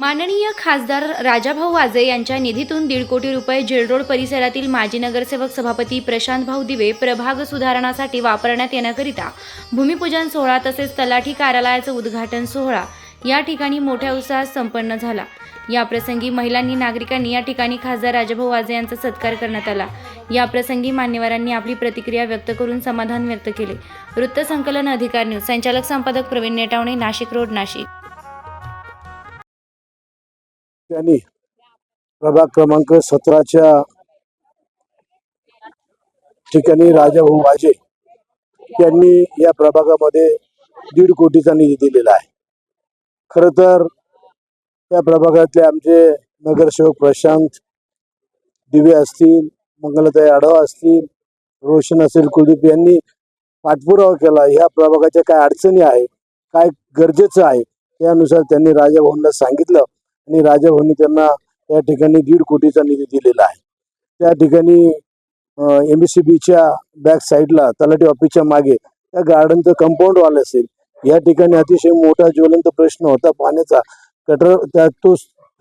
माननीय खासदार राजाभाऊ वाजे यांच्या निधीतून दीड कोटी रुपये जेलरोड परिसरातील माजी नगरसेवक सभापती प्रशांत भाऊ दिवे प्रभाग सुधारणासाठी वापरण्यात येण्याकरिता भूमिपूजन सोहळा तसेच तलाठी कार्यालयाचं उद्घाटन सोहळा या ठिकाणी मोठ्या उत्साहात संपन्न झाला. या प्रसंगी महिलांनी नागरिकांनी या ठिकाणी खासदार राजाभाऊ वाजे यांचा सत्कार करण्यात आला. या प्रसंगी मान्यवरांनी आपली प्रतिक्रिया व्यक्त करून समाधान व्यक्त केले. वृत्तसंकलन अधिकार न्यूज. संचालक संपादक प्रवीण नेटावणे. नाशिक रोड नाशिक. त्यांनी प्रभाग क्रमांक सतराच्या ठिकाणी राजाभाऊ वाजे यांनी या प्रभागामध्ये दीड कोटीचा निधी दिलेला आहे. खर तर या प्रभागातले आमचे नगरसेवक प्रशांत दिवे असतील मंगलताई आढावा असतील रोशन असेल कुलदीप यांनी पाठपुरावा केला. ह्या प्रभागाच्या काय अडचणी आहे काय गरजेचं आहे त्यानुसार त्यांनी राजाभाऊंना सांगितलं. आणि राजाभाऊंनी त्यांना या ठिकाणी दीड कोटीचा निधी दिलेला आहे. त्या ठिकाणी एम एस सी बीच्या बॅक साईडला तलाठी ऑफिसच्या मागे त्या गार्डनचं कंपाऊंड वाल असेल या ठिकाणी अतिशय मोठा ज्वलंत प्रश्न होता पाण्याचा. कटर त्या तो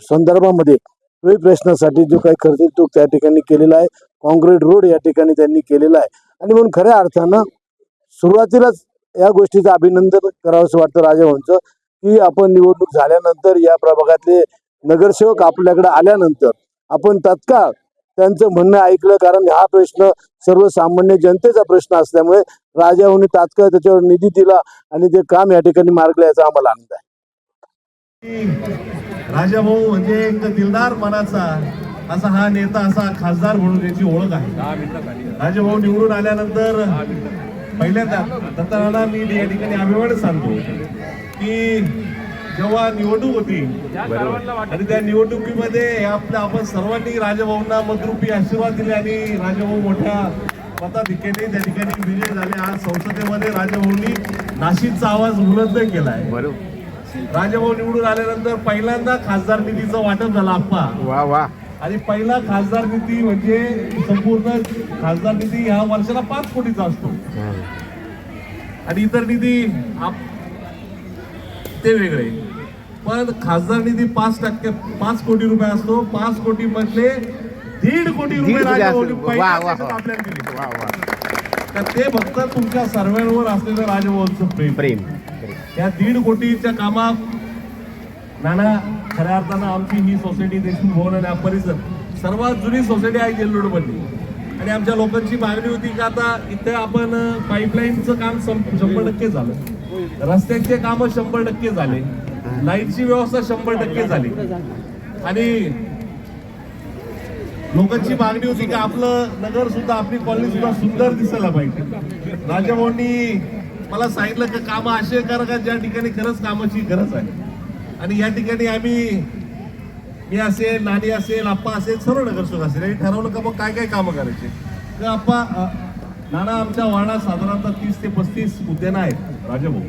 संदर्भामध्ये तोही प्रश्नासाठी जो काही खर्च तो त्या ठिकाणी केलेला आहे. कॉन्क्रीट रोड या ठिकाणी त्यांनी केलेला आहे. आणि म्हणून खऱ्या अर्थानं सुरुवातीलाच या गोष्टीचं अभिनंदन करावंसं वाटतं राजाभाऊंचं की आपण निवडणूक झाल्यानंतर या प्रभागातले नगरसेवक आपल्याकडे आल्यानंतर आपण तत्काळ त्यांचं म्हणणं ऐकलं. कारण हा प्रश्न सर्वसामान्य जनतेचा प्रश्न असल्यामुळे राजाभाऊंनी तात्काळ त्याच्यावर निधी दिला आणि ते काम या ठिकाणी मार्गला याचा आम्हाला आनंद आहे. राजाभाऊ म्हणजे एक दिलदार मनाचा असा हा नेता असा खासदार म्हणून याची ओळख आहे. राजाभाऊ निवडून आल्यानंतर पहिल्यांदा दत्ताना मी या ठिकाणी अभिमान सांगतो की जेव्हा निवडणूक होती आणि त्या निवडणुकीमध्ये आपल्या आपण सर्वांनी राजाभाऊंना मदरूपी आशीर्वाद दिले आणि राजाभाऊ मोठ्या मताधिक्याने त्या ठिकाणी विजय झाले. आज संसदेमध्ये राजाभाऊंनी नाशिकचा आवाज बुलंद केलाय. राजाभाऊ निवडून आल्यानंतर पहिल्यांदा खासदार निधीचं वाटप झालं आप्पा. वा वा. आणि पहिला खासदार निधी म्हणजे संपूर्ण खासदार निधी ह्या वर्षाला पाच कोटीचा असतो. आणि इतर निधी आप- ते वेगळे. पण खासदार निधी पाच टक्के पाच कोटी रुपये असतो पाच कोटी मधले दीड कोटी रुपये. आपल्याला तर ते फक्त तुमच्या सर्वांवर असलेलं राजभवनचं प्रेम. प्रेम. या दीड कोटीच्या कामात नाना खऱ्या अर्थानं आमची ही सोसायटी देशमुख भवन आणि हा परिसर सर्वात जुनी सोसायटी आहे जेल रोडमधली आणि आमच्या लोकांची मागणी होती की आता इथे आपण पाईपलाईनचं काम शंभर टक्के झालं. रस्त्यांचे काम शंभर टक्के झाले. लाईटची व्यवस्था शंभर टक्के झाली. आणि लोकांची मागणी होती की आपलं नगर सुद्धा आपली कॉलनी सुद्धा सुंदर दिसायला पाहिजे. राजाभाऊंनी मला सांगितलं की कामं असे करा का ज्या ठिकाणी खरंच कामाची गरज आहे. आणि या ठिकाणी आम्ही मी असेल नानी असेल आप्पा असेल सर्व नगरसेवक असेल. आणि ठरवलं का मग काय काय कामं करायचे? तर आप्पा नाना आमच्या वाडा साधारणतः तीस ते पस्तीस उद्यानं आहेत. राजाभाऊ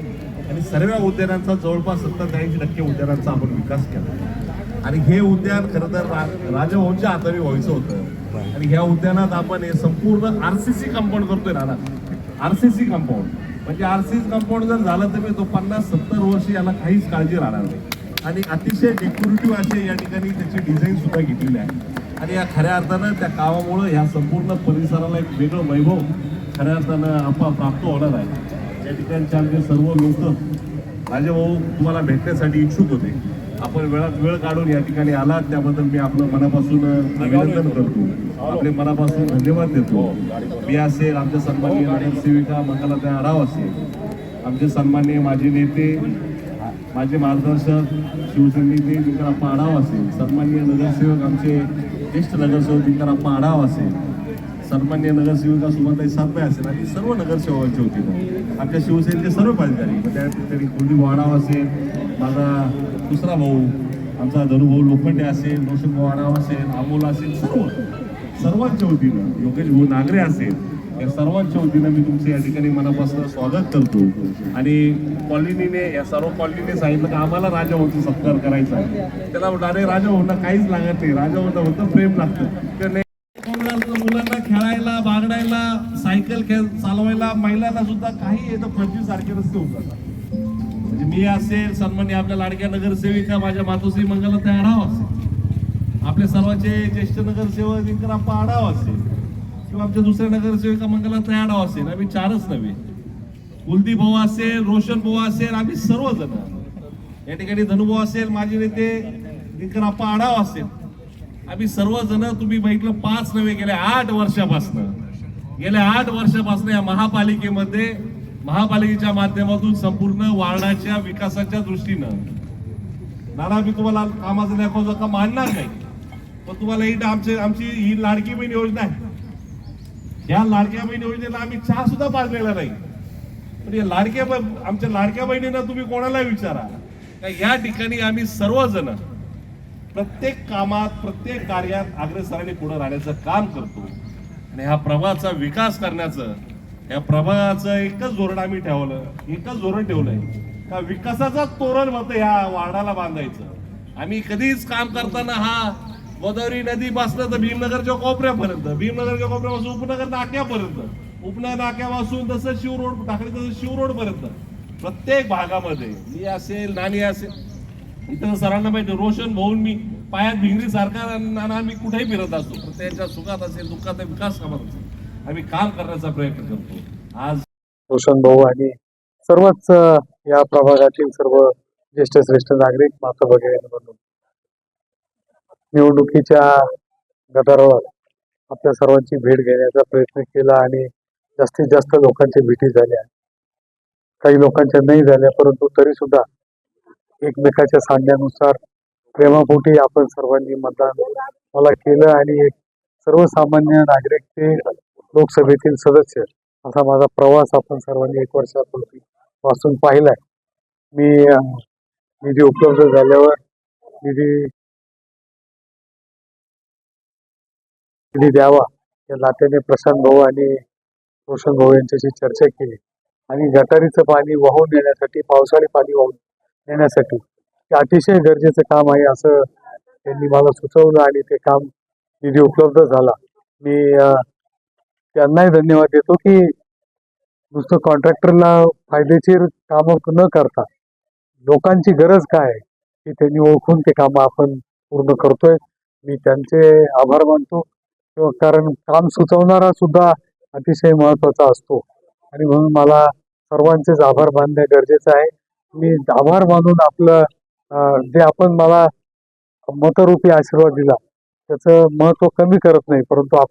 आणि सर्व उद्यानांचा जवळपास सत्तर ऐंशी टक्के उद्यानांचा आपण विकास केला. आणि हे उद्यान खरं तर रा- राजाभाऊंच्या हाताने व्हायचं होतं. आणि ह्या उद्यानात आपण हे संपूर्ण आरसीसी कंपाऊंड करतोय नाना. आरसीसी कंपाऊंड म्हणजे आरसीसी कंपाऊंड जर झालं तर मी तो पन्नास सत्तर वर्ष याला काहीच काळजी राहणार नाही. आणि अतिशय डेकोरेटिव्ह असे या ठिकाणी त्याची डिझाईन सुद्धा घेतलेली आहे. आणि या खऱ्या अर्थानं त्या कामामुळं ह्या संपूर्ण परिसराला एक वेगळं वैभव खऱ्या अर्थानं आपण प्राप्त होणार आहे. या ठिकाणचे आमचे सर्व लोक राजेभाऊ तुम्हाला भेटण्यासाठी इच्छुक होते. आपण वेळात वेळ काढून या ठिकाणी आलात त्याबद्दल मी आपलं मनापासून अभिनंदन करतो. आपले मनापासून धन्यवाद देतो. मी असेल आमच्या सन्माननीय नगरसेविका मंगलाताई आढाव असेल. आमचे सन्माननीय माजी नेते माझे मार्गदर्शक शिवसैनिक दिनकरप्पा आढाव असेल. सन्मान्य नगरसेवक आमचे ज्येष्ठ नगरसेवक दिनकरप्पा आढाव असेल. सन्मान्य नगरसेविका सुभाताई सातबाई असेल आणि सर्व नगरसेवकांचे होते. आमच्या शिवसेनेचे सर्व पदाधिकारी. मग त्या ठिकाणी कुलदीप वाडाव असेल माझा दुसरा भाऊ आमचा धनुभाऊ लोखंडे असेल रोशन वाडाव असेल अमोल असेल सर्व सर्वांच्या वतीनं योगेश भाऊ नागरे असेल या सर्वांच्या वतीनं मी तुमचे या ठिकाणी मनापासून स्वागत करतो. आणि कॉलनीने या सर्व कॉलनीने सांगितलं की आम्हाला राजाभाऊचा सत्कार करायचा आहे. त्याला म्हटलं अरे राजाभाऊंना काहीच लागत नाही. राजाभाऊंना फक्त प्रेम लागतं. तर मुलांना मुलांना खेळायला बागडायला सायकल खेळ चालवायला महिलांना सुद्धा काही येतं पंचवीस सारखे रस्ते होतात म्हणजे मी असेल सन्मान्य आपल्या लाडक्या नगरसेविका माझ्या मातोश्री मंगलता आढावा असेल. आपले सर्वांचे ज्येष्ठ नगरसेवक विक्रमप्पा आढावा असेल. किंवा आमच्या दुसऱ्या नगरसेविका मंगलता आढावा असेल. आम्ही चारच नव्हे. कुलदीप भाऊ असेल रोशन भाऊ असेल आम्ही सर्वजण. या ठिकाणी धनुभाऊ असेल माझे नेते विक्रमप्पा आढावा असेल. आम्ही सर्वजण तुम्ही बघितलं पाच नव्हे गेल्या आठ वर्षापासून. गेल्या आठ वर्षापासून या महापालिकेमध्ये महापालिकेच्या माध्यमातून संपूर्ण वार्डाच्या विकासाच्या दृष्टीनं. नाना मी तुम्हाला कामाचं दाखवतो का मानणार नाही. पण तुम्हाला ही आमचे आमची ही लाडकी बहीण योजना आहे. या लाडक्या बहीण योजनेला आम्ही चहा सुद्धा पाजलेला नाही. पण या लाडक्या ब- आमच्या लाडक्या बहिणींना तुम्ही कोणाला विचारा? का या ठिकाणी आम्ही सर्वजण प्रत्येक कामात प्रत्येक कार्यात अग्रेसराने पुढे राहण्याचं काम करतो. आणि ह्या प्रभाचा विकास करण्याचं या प्रभागाचं एकच धोरण आम्ही ठेवलं एकच धोरण ठेवलंय. का विकासाचा तोरण मत या वार्डाला बांधायचं. आम्ही कधीच काम करताना हा गोदावरी नदी पासलं तर भीमनगरच्या कोपऱ्यापर्यंत भीमनगरच्या कोपऱ्यापासून उपनगर नाक्यापर्यंत उपनगर नाक्यापासून तसं शिव रोड टाकली तसं शिव रोड पर्यंत प्रत्येक भागामध्ये मी असेल नानी असेल इथं सरांना माहिती रोशन भाऊन मी पायात भिंगरी सारखा आम्ही कुठेही फिरत असतो. पण त्यांच्या सुखात असेल दुःखात विकास कामात असेल आम्ही काम करण्याचा प्रयत्न करतो. आज रोशन भाऊ आणि सर्वच या प्रभागातील सर्व ज्येष्ठ श्रेष्ठ नागरिक माता भगिनी म्हणून निवडणुकीच्या गदारोळात आपल्या सर्वांची भेट घेण्याचा प्रयत्न केला आणि जास्तीत जास्त लोकांच्या भेटी झाल्या. काही लोकांच्या नाही झाल्या परंतु तरी सुद्धा एकमेकाच्या सांगण्यानुसार प्रेमापोटी आपण सर्वांनी मतदान मला केलं आणि एक सर्वसामान्य नागरिक ते लोकसभेतील सदस्य असा माझा प्रवास आपण सर्वांनी एक वर्षापूर्वी वाचून पाहिलाय. मी निधी उपलब्ध झाल्यावर निधी निधी द्यावा या नात्याने प्रशांत भाऊ आणि रोशन भाऊ यांच्याशी चर्चा केली. आणि गटारीचं पाणी वाहून नेण्यासाठी पावसाळी पाणी वाहून नेण्यासाठी हे अतिशय गरजेचं काम आहे असं त्यांनी मला सुचवलं आणि ते काम निधी उपलब्ध झाला. मी त्यांनाही धन्यवाद देतो की नुसतं कॉन्ट्रॅक्टरला फायदेशीर कामं न करता लोकांची गरज काय आहे त्यांनी ओळखून ते कामं आपण पूर्ण करतोय. मी त्यांचे आभार मानतो. किंवा कारण काम सुचवणारा सुद्धा अतिशय महत्त्वाचा असतो. आणि म्हणून मला सर्वांचेच आभार मानणे गरजेचं आहे. मी आभार मानून आपलं जे आपण मला मतरूपी आशीर्वाद दिला त्याचं महत्त्व कमी करत नाही परंतु आप